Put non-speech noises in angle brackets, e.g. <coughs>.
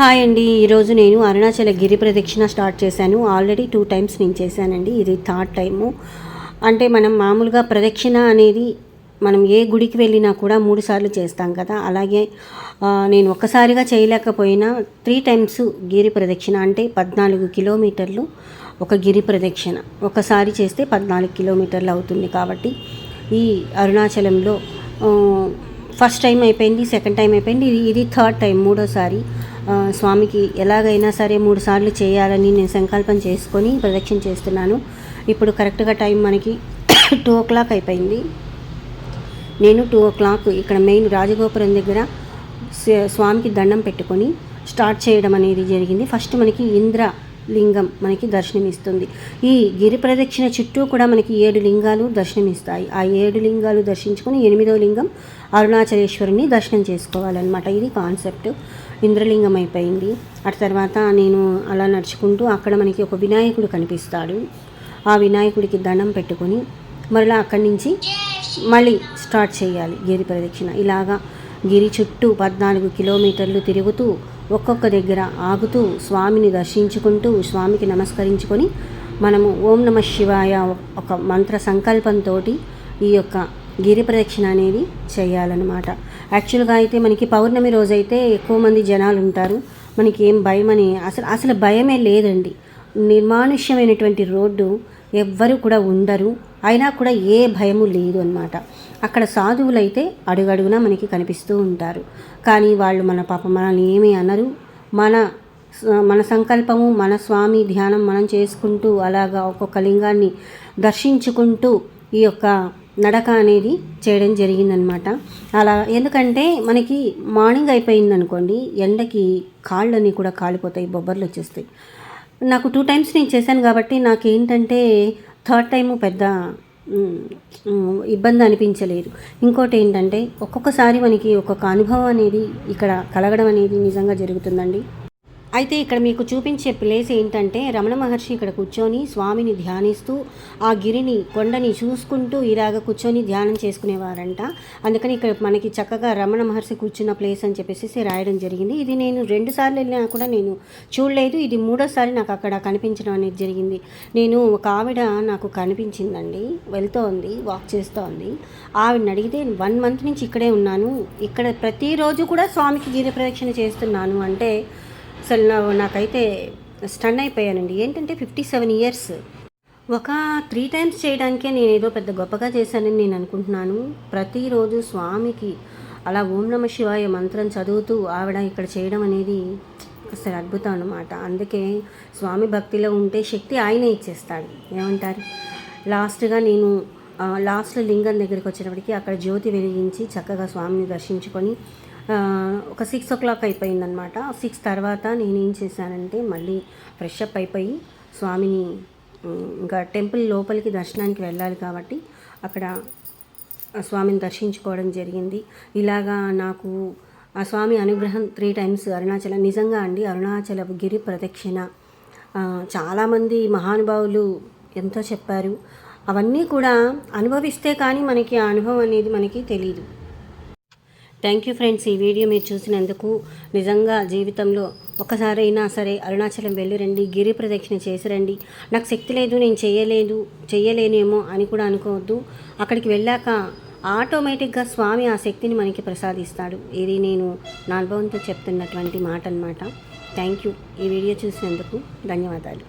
Hi అండి. ఈరోజు నేను అరుణాచల గిరి ప్రదక్షిణ స్టార్ట్ చేశాను. ఆల్రెడీ టూ టైమ్స్ నేను చేశానండి. ఇది థర్డ్ టైము. అంటే మనం మామూలుగా ప్రదక్షిణ అనేది మనం ఏ గుడికి వెళ్ళినా కూడా మూడు సార్లు చేస్తాం కదా. అలాగే నేను ఒక్కసారిగా చేయలేకపోయినా త్రీ టైమ్స్ గిరి ప్రదక్షిణ అంటే పద్నాలుగు కిలోమీటర్లు ఒక గిరి ప్రదక్షిణ. ఒకసారి చేస్తే పద్నాలుగు కిలోమీటర్లు అవుతుంది కాబట్టి ఈ అరుణాచలంలో ఫస్ట్ టైం అయిపోయింది సెకండ్ టైం అయిపోయింది ఇది ఇది థర్డ్ టైం మూడోసారి. స్వామికి ఎలాగైనా సరే మూడు సార్లు చేయాలని నేను సంకల్పం చేసుకొని ప్రదక్షిణ చేస్తున్నాను. ఇప్పుడు కరెక్ట్గా టైం మనకి <coughs> టూ ఓ క్లాక్ అయిపోయింది. నేను టూ ఓ క్లాక్ ఇక్కడ మెయిన్ రాజగోపురం దగ్గర స్వామికి దండం పెట్టుకొని స్టార్ట్ చేయడం అనేది జరిగింది. ఫస్ట్ మనకి ఇంద్ర లింగం మనకి దర్శనమిస్తుంది. ఈ గిరి ప్రదక్షిణ చుట్టూ కూడా మనకి ఏడు లింగాలు దర్శనమిస్తాయి. ఆ ఏడు లింగాలు దర్శించుకొని ఎనిమిదో లింగం అరుణాచలేశ్వరుని దర్శనం చేసుకోవాలన్నమాట. ఇది కాన్సెప్ట్. ఇంద్రలింగం అయిపోయింది. అటు తర్వాత నేను అలా నడుచుకుంటూ అక్కడ మనకి ఒక వినాయకుడు కనిపిస్తాడు. ఆ వినాయకుడికి దండం పెట్టుకొని మరలా అక్కడి నుంచి మళ్ళీ స్టార్ట్ చేయాలి గిరి ప్రదక్షిణ ఇలాగా గిరి చుట్టూ పద్నాలుగు కిలోమీటర్లు తిరుగుతూ ఒక్కొక్క దగ్గర ఆగుతూ స్వామిని దర్శించుకుంటూ స్వామికి నమస్కరించుకొని మనము ఓం నమ శివాయ ఒక మంత్ర సంకల్పంతో ఈ యొక్క గిరి ప్రదక్షిణ అనేది చేయాలన్నమాట. యాక్చువల్గా అయితే మనకి పౌర్ణమి రోజైతే ఎక్కువ మంది జనాలు ఉంటారు. మనకి ఏం భయం అని అసలు అసలు భయమే లేదండి. నిర్మానుష్యమైనటువంటి రోడ్డు ఎవ్వరు కూడా ఉండరు. అయినా కూడా ఏ భయము లేదు అనమాట అక్కడ సాధువులైతే అడుగడుగున అడుగడుగునా మనకి కనిపిస్తూ ఉంటారు. కానీ వాళ్ళు మన పాప మనల్ని ఏమీ అనరు. మన మన సంకల్పము మన స్వామి ధ్యానం మనం చేసుకుంటూ అలాగా ఒక్కొక్క లింగాన్ని దర్శించుకుంటూ ఈ యొక్క నడక అనేది చేయడం జరిగిందనమాట. అలా ఎందుకంటే మనకి మార్నింగ్ అయిపోయింది అనుకోండి ఎండకి కాళ్ళని కూడా కాలిపోతాయి బొబ్బర్లు వచ్చేస్తాయి. నాకు టూ టైమ్స్ నేను చేశాను కాబట్టి నాకేంటంటే థర్డ్ టైము పెద్ద ఇబ్బంది అనిపించలేదు. ఇంకోటి ఏంటంటే ఒక్కొక్కసారి మనకి ఒక్కొక్క అనుభవం అనేది ఇక్కడ కలగడం అనేది నిజంగా జరుగుతుందండి. అయితే ఇక్కడ మీకు చూపించే ప్లేస్ ఏంటంటే రమణ మహర్షి ఇక్కడ కూర్చొని స్వామిని ధ్యానిస్తూ ఆ గిరిని కొండని చూసుకుంటూ ఇలాగ కూర్చొని ధ్యానం చేసుకునేవారంట. అందుకని ఇక్కడ మనకి చక్కగా రమణ మహర్షి కూర్చున్న ప్లేస్ అని చెప్పేసి రాయడం జరిగింది. ఇది నేను రెండు సార్లు వెళ్ళినా కూడా నేను చూడలేదు. ఇది మూడోసారి నాకు అక్కడ కనిపించడం అనేది జరిగింది. నేను ఒక ఆవిడ నాకు కనిపించిందండి. వెళ్తోంది వాక్ చేస్తోంది. ఆవిడని అడిగితే వన్ మంత్ నుంచి ఇక్కడే ఉన్నాను. ఇక్కడ ప్రతిరోజు కూడా స్వామికి గిరి ప్రదక్షిణ చేస్తున్నాను. అంటే అసలు నాకైతే స్టన్ అయిపోయానండి. ఏంటంటే ఫిఫ్టీ సెవెన్ ఇయర్స్ ఒక త్రీ టైమ్స్ చేయడానికే నేను ఏదో పెద్ద గొప్పగా చేశానని నేను అనుకుంటున్నాను. ప్రతిరోజు స్వామికి అలా ఓం నమ శివాయ మంత్రం చదువుతూ ఆవిడ ఇక్కడ చేయడం అనేది అసలు అద్భుతం అనమాట అందుకే స్వామి భక్తిలో ఉంటే శక్తి ఆయనే ఇచ్చేస్తాడు. ఏమంటారు? లాస్ట్గా నేను లాస్ట్ లింగం దగ్గరికి వచ్చినప్పటికీ అక్కడ జ్యోతి వెలిగించి చక్కగా స్వామిని దర్శించుకొని ఒక సిక్స్ ఓ క్లాక్ అయిపోయిందనమాట సిక్స్ తర్వాత నేను ఏం చేశానంటే మళ్ళీ ఫ్రెష్ అప్ అయిపోయి స్వామిని ఇంకా టెంపుల్ లోపలికి దర్శనానికి వెళ్ళాలి కాబట్టి అక్కడ ఆ స్వామిని దర్శించుకోవడం జరిగింది. ఇలాగా నాకు ఆ స్వామి అనుగ్రహం త్రీ టైమ్స్ అరుణాచలం నిజంగా అండి అరుణాచల గిరి ప్రదక్షిణ. చాలామంది మహానుభావులు ఎంతో చెప్పారు. అవన్నీ కూడా అనుభవిస్తే కానీ మనకి ఆ అనుభవం అనేది మనకి తెలియదు థ్యాంక్ యూ ఫ్రెండ్స్ ఈ వీడియో మీరు చూసినందుకు నిజంగా జీవితంలో ఒకసారైనా సరే అరుణాచలం వెళ్ళి రండి గిరి ప్రదక్షిణ చేసి రండి నాకు శక్తి లేదు నేను చేయలేదు చేయలేనేమో అని కూడా అనుకోవద్దు. అక్కడికి వెళ్ళాక ఆటోమేటిక్గా స్వామి ఆ శక్తిని మనకి ప్రసాదిస్తాడు. ఇది నేను నా అనుభవంతో చెప్తున్నటువంటి మాట అనమాట థ్యాంక్ యూ ఈ వీడియో చూసినందుకు ధన్యవాదాలు.